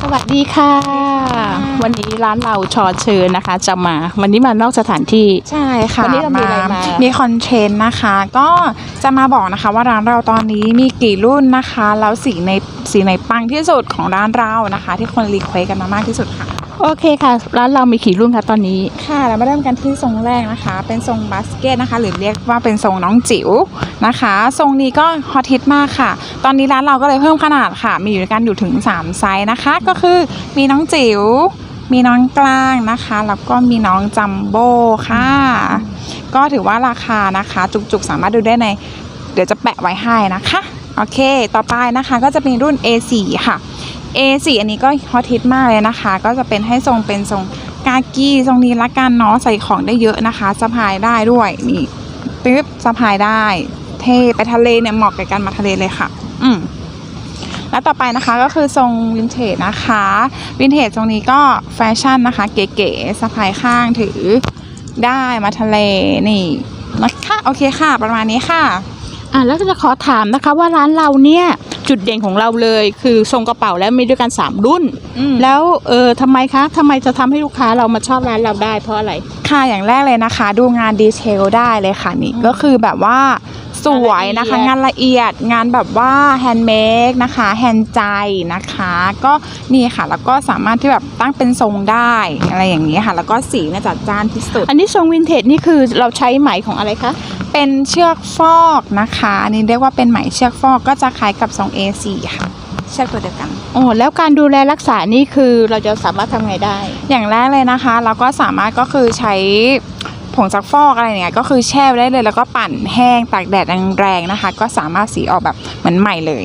สวัสดีค่ะ วันนี้ร้านเราชอเชิญนะคะ จะมา วันนี้มานอกสถานที่ ใช่ค่ะวันนี้เรามีอะไรมามีคอนเทนต์นะคะ ก็จะมาบอกนะคะว่าร้านเราตอนนี้มีกี่รุ่นนะคะ แล้วสีในสีในปังที่สุดของร้านเรานะคะ ที่คนรีเควสกันมามากที่สุดค่ะ โอเคค่ะ ร้านเรามีกี่รุ่นคะตอนนี้ ค่ะเรามาเริ่มกันที่ทรงแรกนะคะ เป็นทรงบาสเกตนะคะ หรือเรียกว่าเป็นทรงน้องจิ๋วนะคะ ทรงนี้ก็ฮอตฮิตมากค่ะ ตอนนี้ร้านเราก็เลยเพิ่มขนาดค่ะ มีอยู่กันอยู่ถึง 3 ไซส์นะคะ ก็คือมีน้องจิ๋วมีน้องกลางนะคะ แล้วก็มีน้องจัมโบ้ค่ะ ก็ถือว่าราคานะคะ จุกๆ สามารถดูได้ใน เดี๋ยวจะแปะไว้ให้นะคะ โอเค ต่อไปนะคะก็จะเป็นรุ่น A4 ค่ะ A4 อันนี้ก็ฮอตฮิตมากเลยนะคะ ก็จะเป็นให้ทรงเป็นทรงกากี้ทรงนี้ละกันเนาะใส่ของได้เยอะนะคะสะพายได้ด้วยนี่ปึ๊บสะพายได้ เท่ไปทะเลเนี่ยเหมาะกับการมาทะเลเลยค่ะ อืมแล้วต่อไปนะคะก็คือทรงวินเทจนะคะวินเทจทรงนี้ก็แฟชั่นนะคะ เก๋ๆสะพายข้างถือได้มาทะเลนี่นะคะโอเคค่ะ ประมาณนี้ค่ะ อะแล้วก็จะขอถามนะคะว่าร้านเราเนี่ย จุดเด่นของเราเลย คือทรงกระเป๋าแล้วมีด้วยกัน 3 รุ่นอืมแล้วเออทำไมคะทำไมจะทำให้ลูกค้าเรามาชอบร้านเราได้เพราะอะไร ค่ะอย่างแรกเลยนะคะ ดูงานดีเทลได้เลยค่ะนี่ก็คือแบบว่าสวยนะคะงานละเอียดงานแบบว่าแฮนด์เมดนะคะแฮนด์ใจนะคะ ก็นี่ค่ะแล้วก็สามารถที่แบบตั้งเป็นทรงได้อะไรอย่างนี้ค่ะ แล้วก็สีเนี่ยจัดจ้านที่สุด อันนี้ทรงวินเทจนี่คือเราใช้ไหมของอะไรคะ เป็นเชือกฟอกนะคะอันนี้เรียกว่าเป็นไหมเชือกฟอกก็จะคล้ายกับทรง A4 ค่ะ เชือกตัวเดียวกันอ๋อแล้วการดูแลรักษานี่คือเราจะสามารถทำไงได้ อย่างแรกเลยนะคะ เราก็สามารถก็คือใช้ผงซักฟอกอะไรเนี่ยก็คือแช่ไว้ได้เลยแล้วก็ปั่นแห้งตากแดดแรงๆนะคะ ก็สามารถสีออกแบบเหมือนใหม่เลย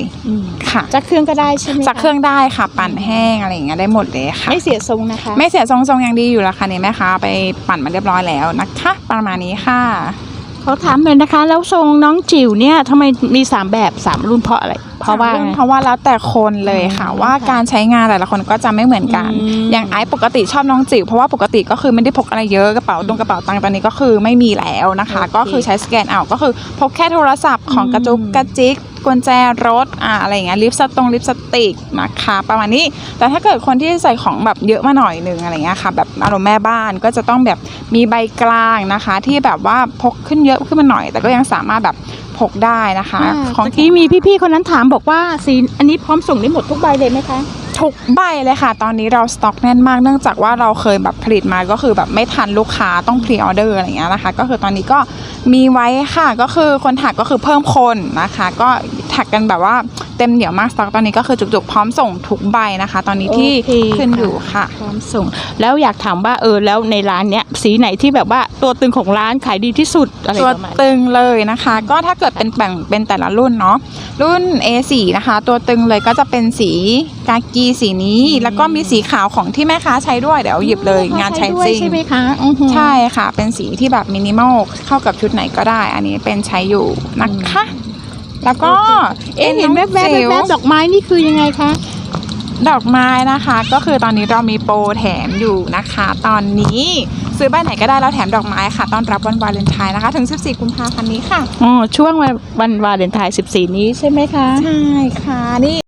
ค่ะจากเครื่องก็ได้ใช่ไหมะจากเครื่องได้ค่ะ ปั่นแห้งอะไรอย่างเงี้ยได้หมดเลยค่ะ ไม่เสียทรงนะคะ ไม่เสียทรงทรงๆยังดีอยู่แล้วค่ะนี่แม่ค้าไปปั่นมาเรียบร้อยแล้วนะคะ ประมาณนี้ค่ะเขาถามเลยนะคะ แล้วทรงน้องจิ๋วเนี่ยทำไมมีสามแบบสามรุ่นเพราะอะไร เพราะว่าสมไงเพราะว่าแล้วแต่คนเลยค่ะอืมว่าการใช้งานแต่ละคนก็จะไม่เหมือนกันอืมอย่างไอซ์ปกติชอบน้องจิ๋วเพราะว่าปกติก็คือไม่ได้พกอะไรเยอะกระเป๋าตรงกระเป๋าตังค์ตอนนี้ก็คือไม่มีแล้วนะคะโอเคก็คือใช้สแกนเอาก็คือพกแค่โทรศัพท์ของกระจุกอืมกระจิกกุญแจรถอ่าอะไรอย่างเงี้ยลิปสตงลิปสติกนะคะ ประมาณนี้แต่ถ้าเกิดคนที่ใส่ของแบบเยอะมาหน่อยนึงอะไรเงี้ยค่ะแบบอารมณ์แม่บ้านก็จะต้องแบบมีใบกลางนะคะ ที่แบบว่าพกขึ้นเยอะขึ้นมาหน่อย แต่ก็ยังสามารถแบบ พกได้นะคะอ่าของเมื่อกี้มีพี่ๆคนนั้นถามบอกว่าสีอันนี้พร้อมส่งได้หมดทุกใบเลยไหมคะทุกใบเลยค่ะ ตอนนี้เราสต็อกแน่นมากเนื่องจากว่าเราเคยแบบผลิตมาก็คือแบบไม่ทันลูกค้าต้องพรีออเดอร์อะไรอย่างเงี้ยนะคะ ก็คือตอนนี้ก็มีไว้ค่ะ ก็คือคนถักก็คือเพิ่มคนนะคะ ก็ถักกันแบบว่า เต็มเหนียวมากสต็อกตอนนี้ก็คือจุกๆ พร้อมส่งทุกใบนะคะ ตอนนี้ที่โอเคขึ้นค่ะ อยู่ค่ะ พร้อมส่ง แล้วอยากถามว่าเออแล้วในร้านเนี้ยสีไหนที่แบบว่าตัวตึงของร้านขายดีที่สุดอะไรตัวประมาณนี้ ตึงเลยนะคะ ก็ถ้าเกิดเป็นแบ่งเป็นแต่ละรุ่นเนาะรุ่น A4 นะคะ ตัวตึงเลยก็จะเป็นสีกากีสีนี้แล้วก็มีสีขาวของที่แม่ค้าใช้ด้วย เดี๋ยวหยิบเลยงานใช้ด้วยจริง ใช่ไหมคะอื้อหือ ใช่ค่ะ เป็นสีที่แบบมินิมอลเข้ากับชุดไหนก็ได้ อันนี้เป็นใช้อยู่นะคะ แล้วก็เอ๊ะเห็นแวบๆป็องจิ๋แวบๆดอกไม้นี่คือยังไงคะ ดอกไม้นะคะ ก็คือตอนนี้เรามีโปรแถมอยู่นะคะ ตอนนี้ซื้อใบไหนก็ได้แล้วแถมดอกไม้ค่ะต้อนรับวันวาเลนไทน์นะคะ ถึง 14 กุมภาพันธ์นี้ค่ะอ๋อช่วงวันวันวาเลนไทน์14 นี้ใช่ไหมคะ ใช่ค่ะนี่